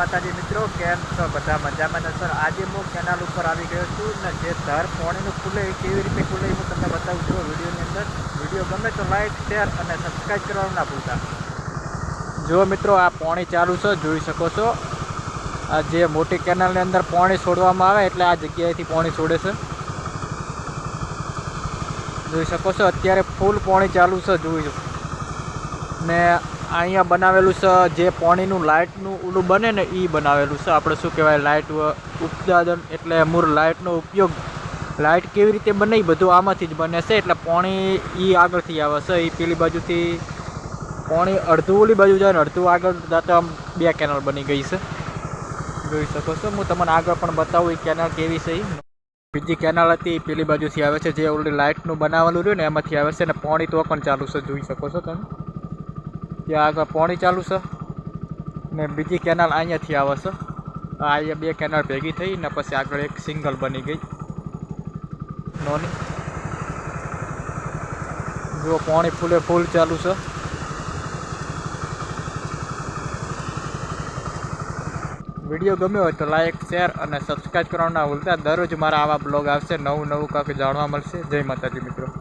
માતાજી મિત્રો, કેમ છો? બધા મજામાં ને? સર, આજે હું કેનાલ ઉપર આવી ગયો છું ને જે દર પોણીનું ખુલે એ કેવી રીતે ખુલે હું તમને બતાવું છું વિડીયોની અંદર. વીડિયો ગમે તો લાઈક શેર અને સબસ્ક્રાઈબ કરવાનું ના ભૂલતા. જુઓ મિત્રો, આ પોણી ચાલુ છે, જોઈ શકો છો. આ જે મોટી કેનાલની અંદર પોણી છોડવામાં આવે, એટલે આ જગ્યાએથી પોણી છોડે છે. જોઈ શકો છો, અત્યારે ફૂલ પોણી ચાલુ છે, જોઈ ને અહીંયા બનાવેલું છે, જે પાણીનું લાઇટનું ઓલું બને ને એ બનાવેલું છે. આપણે શું કહેવાય, લાઇટ ઉત્પાદન એટલે મૂળ લાઇટનો ઉપયોગ. લાઇટ કેવી રીતે બને બધું આમાંથી જ બને છે, એટલે પાણી એ આગળથી આવે છે એ પેલી બાજુથી પાણી અડધું ઓલી બાજુ જાય ને અડધું આગળ જતા આમ બે કેનાલ બની ગઈ છે. જોઈ શકો છો, હું તમને આગળ પણ બતાવું એ કેનાલ કેવી છે એ બીજી કેનાલ હતી પેલી બાજુથી આવે છે, જે ઓલરેડી લાઇટનું બનાવેલું રહ્યું ને એમાંથી આવે છે ને પાણી તો પણ ચાલુ છે, જોઈ શકો છો તમે. ત્યાં આગળ પાણી ચાલુ છે ને બીજી કેનાલ અહીંયાથી આવે છે. આ અહીંયા બે કેનાલ ભેગી થઈ ને પછી આગળ એક સિંગલ બની ગઈ. નોની. જો પાણી ફૂલે ફૂલ ચાલુ છે. વીડિયો ગમ્યો હોય તો લાઈક, શેર અને સબસ્ક્રાઈબ કરવાનું ના ભૂલતા. દરરોજ મારા આવા બ્લોગ આવશે, નવું નવું કાંઈક જાણવા મળશે. જય માતાજી મિત્રો.